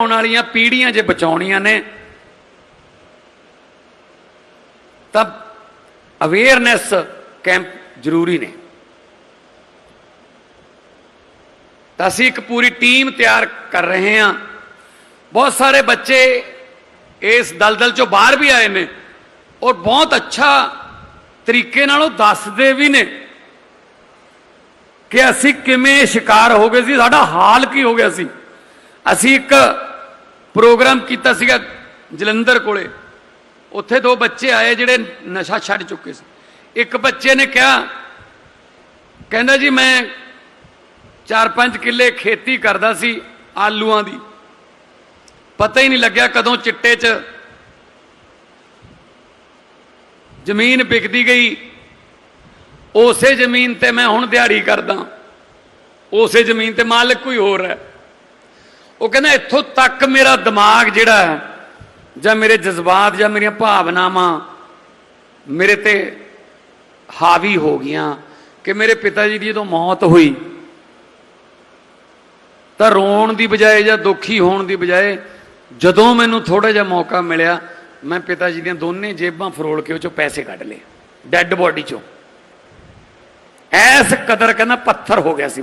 ਆਉਣ ਵਾਲੀਆਂ ਪੀੜ੍ਹੀਆਂ ਜੇ ਬਚਾਉਣੀਆਂ ਨੇ, ਤਾਂ ਅਵੇਅਰਨੈਸ ਕੈਂਪ ਜ਼ਰੂਰੀ ਨੇ। ਤਾਂ ਅਸੀਂ ਇੱਕ ਪੂਰੀ ਟੀਮ ਤਿਆਰ ਕਰ ਰਹੇ ਹਾਂ। ਬਹੁਤ ਸਾਰੇ ਬੱਚੇ ਇਸ ਦਲਦਲ ਚੋਂ ਬਾਹਰ ਵੀ ਆਏ ਨੇ ਔਰ ਬਹੁਤ ਅੱਛਾ ਤਰੀਕੇ ਨਾਲ ਉਹ ਦੱਸਦੇ ਵੀ ਨੇ ਕਿ ਅਸੀਂ ਕਿਵੇਂ ਸ਼ਿਕਾਰ ਹੋ ਗਏ ਸੀ, ਸਾਡਾ ਹਾਲ ਕੀ ਹੋ ਗਿਆ ਸੀ। ਅਸੀਂ ਇੱਕ ਪ੍ਰੋਗਰਾਮ ਕੀਤਾ ਸੀਗਾ ਜਲੰਧਰ ਕੋਲੇ। ਉੱਥੇ ਦੋ ਬੱਚੇ ਆਏ ਜਿਹੜੇ ਨਸ਼ਾ ਛੱਡ ਚੁੱਕੇ ਸੀ। ਇੱਕ ਬੱਚੇ ਨੇ ਕਿਹਾ, ਕਹਿੰਦਾ ਜੀ ਮੈਂ 4-5 ਕਿੱਲੇ ਖੇਤੀ ਕਰਦਾ ਸੀ ਆਲੂਆਂ ਦੀ। ਪਤਾ ਹੀ ਨਹੀਂ ਲੱਗਿਆ ਕਦੋਂ ਚਿੱਟੇ 'ਚ ਜ਼ਮੀਨ ਵਿਕਦੀ ਗਈ। ਉਸੇ ਜ਼ਮੀਨ ਤੇ ਮੈਂ ਹੁਣ ਦਿਹਾੜੀ ਕਰਦਾ। ਉਸੇ ਜ਼ਮੀਨ ਤੇ ਮਾਲਕ ਕੋਈ ਹੋਰ ਹੈ। ਉਹ ਕਹਿੰਦਾ, ਇੱਥੋਂ ਤੱਕ ਮੇਰਾ ਦਿਮਾਗ ਜਿਹੜਾ ਹੈ, ਜਾਂ ਮੇਰੇ ਜਜ਼ਬਾਤ, ਜਾਂ ਮੇਰੀਆਂ ਭਾਵਨਾਵਾਂ ਮੇਰੇ ਤੇ ਹਾਵੀ ਹੋ ਗਈਆਂ ਕਿ ਮੇਰੇ ਪਿਤਾ ਜੀ ਦੀ ਜਦੋਂ ਮੌਤ ਹੋਈ, ਤਾਂ ਰੋਣ ਦੀ ਬਜਾਏ ਜਾਂ ਦੁਖੀ ਹੋਣ ਦੀ ਬਜਾਏ ਜਦੋਂ ਮੈਨੂੰ ਥੋੜਾ ਜਿਹਾ ਮੌਕਾ ਮਿਲਿਆ, ਮੈਂ ਪਿਤਾ ਜੀ ਦੀਆਂ ਦੋਨੇ ਜੇਬਾਂ ਫਰੋਲ ਕੇ ਉਹ ਚੋਂ ਪੈਸੇ ਕੱਢ ਲਏ, ਡੈੱਡ ਬੋਡੀ ਚੋਂ। ਐਸ ਕਦਰ ਕਹਿੰਦਾ ਪੱਥਰ ਹੋ ਗਿਆ ਸੀ